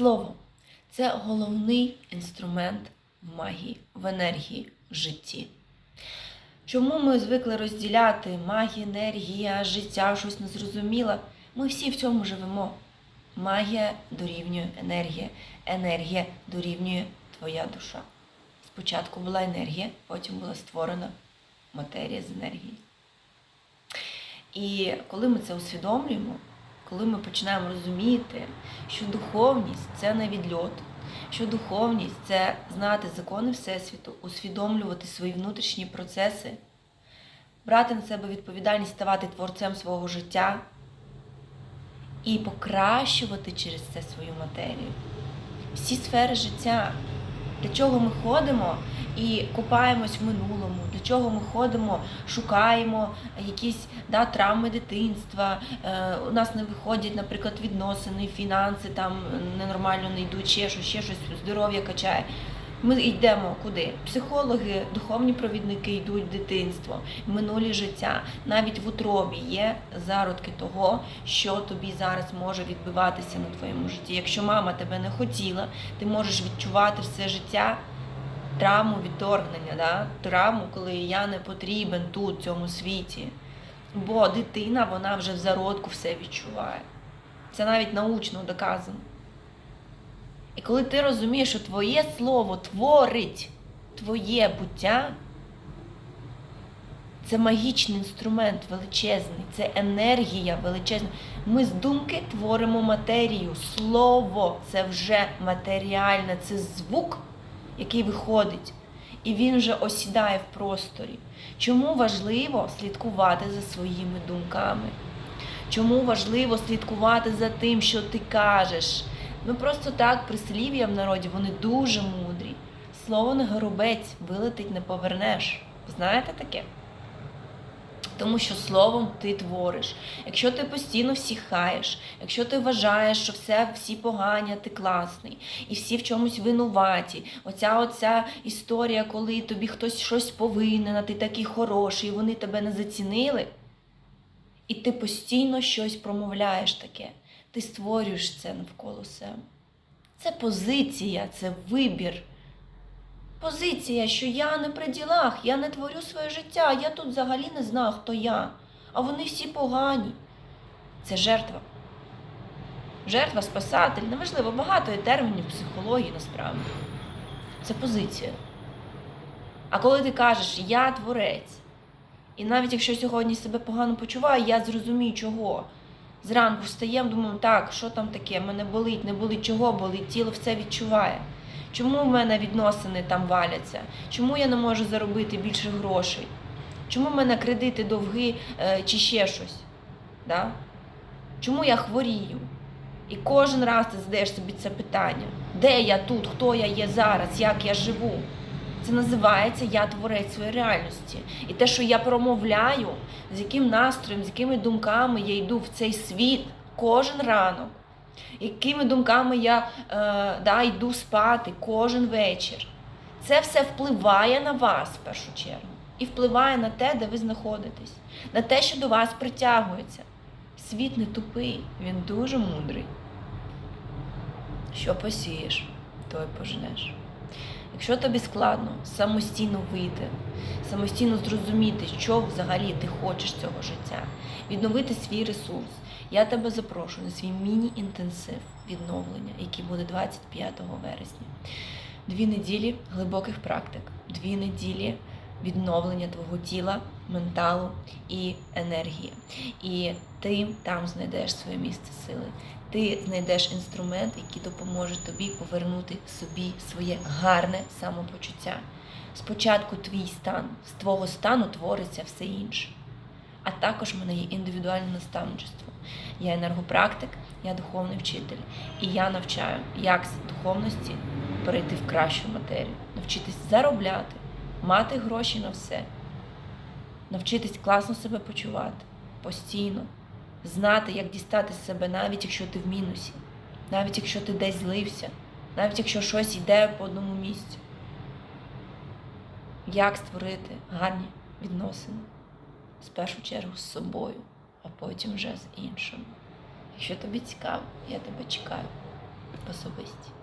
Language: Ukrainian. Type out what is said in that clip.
Слово це головний інструмент в магії, в енергії, в житті. Чому ми звикли розділяти магія, енергія, життя, щось незрозуміле? Ми всі в цьому живемо. Магія дорівнює енергія, енергія дорівнює твоя душа. Спочатку була енергія, потім була створена матерія з енергії. І коли ми це усвідомлюємо, коли ми починаємо розуміти, що духовність це не відльот, що духовність це знати закони Всесвіту, усвідомлювати свої внутрішні процеси, брати на себе відповідальність, ставати творцем свого життя і покращувати через це свою матерію. Всі сфери життя. Для чого ми ходимо і купаємось в минулому, для чого ми ходимо, шукаємо якісь да, травми дитинства, е, у нас не виходять, наприклад, відносини, фінанси там ненормально не йдуть, ще щось, ще щось, здоров'я качає. Ми йдемо куди? Психологи, духовні провідники йдуть в дитинство, минулі життя. Навіть в утробі є зародки того, що тобі зараз може відбиватися на твоєму житті. Якщо мама тебе не хотіла, ти можеш відчувати все життя травму відторгнення, да? травму, коли я не потрібен тут, в цьому світі. Бо дитина, вона вже в зародку все відчуває. Це навіть научно доказано. І коли ти розумієш, що твоє слово творить твоє буття, це магічний інструмент величезний, це енергія величезна. Ми з думки творимо матерію. Слово це вже матеріальне, це звук, який виходить, і він вже осідає в просторі. Чому важливо слідкувати за своїми думками? Чому важливо слідкувати за тим, що ти кажеш? Ну просто так, прислів'я в народі, вони дуже мудрі. Слово не горобець, вилетить не повернеш. Знаєте таке? Тому що словом ти твориш. Якщо ти постійно всіх хаєш, якщо ти вважаєш, що все, всі погані, ти класний, і всі в чомусь винуваті, оця оця історія, коли тобі хтось щось повинен, а ти такий хороший, і вони тебе не зацінили, і ти постійно щось промовляєш таке, ти створюєш це навколо себе. Це позиція, це вибір. Позиція, що я не при ділах, я не творю своє життя, я тут взагалі не знаю, хто я. А вони всі погані. Це жертва. Жертва, спасатель, неважливо, багато є термінів психології насправді. Це позиція. А коли ти кажеш я творець, і навіть якщо сьогодні себе погано почуваю, я зрозумію, чого. Зранку встаємо, думаю, так, що там таке, мене болить, не болить, чого болить, тіло все відчуває. Чому в мене відносини там валяться? Чому я не можу заробити більше грошей? Чому в мене кредити довги е, чи ще щось? Да? Чому я хворію? І кожен раз ти задаєш собі це питання: де я тут, хто я є зараз, як я живу? Це називається я творець своєї реальності. І те, що я промовляю, з яким настроєм, з якими думками я йду в цей світ кожен ранок, якими думками я е, да, йду спати кожен вечір. Це все впливає на вас в першу чергу. І впливає на те, де ви знаходитесь, на те, що до вас притягується. Світ не тупий, він дуже мудрий. Що посієш, то й пожнеш. Якщо тобі складно самостійно вийти, самостійно зрозуміти, що взагалі ти хочеш цього життя, відновити свій ресурс, я тебе запрошую на свій міні-інтенсив відновлення, який буде 25 вересня. Дві неділі глибоких практик, дві неділі відновлення твого тіла, менталу і енергії. І ти там знайдеш своє місце сили. Ти знайдеш інструмент, який допоможе тобі повернути собі своє гарне самопочуття. Спочатку твій стан, з твого стану твориться все інше. А також в мене є індивідуальне наставничество. Я енергопрактик, я духовний вчитель. І я навчаю, як з духовності перейти в кращу матерію, навчитись заробляти, мати гроші на все, навчитись класно себе почувати постійно, знати, як дістати себе, навіть якщо ти в мінусі, навіть якщо ти десь злився, навіть якщо щось йде по одному місцю. Як створити гарні відносини з першу чергу з собою, а потім вже з іншими. Якщо тобі цікаво, я тебе чекаю. особисті.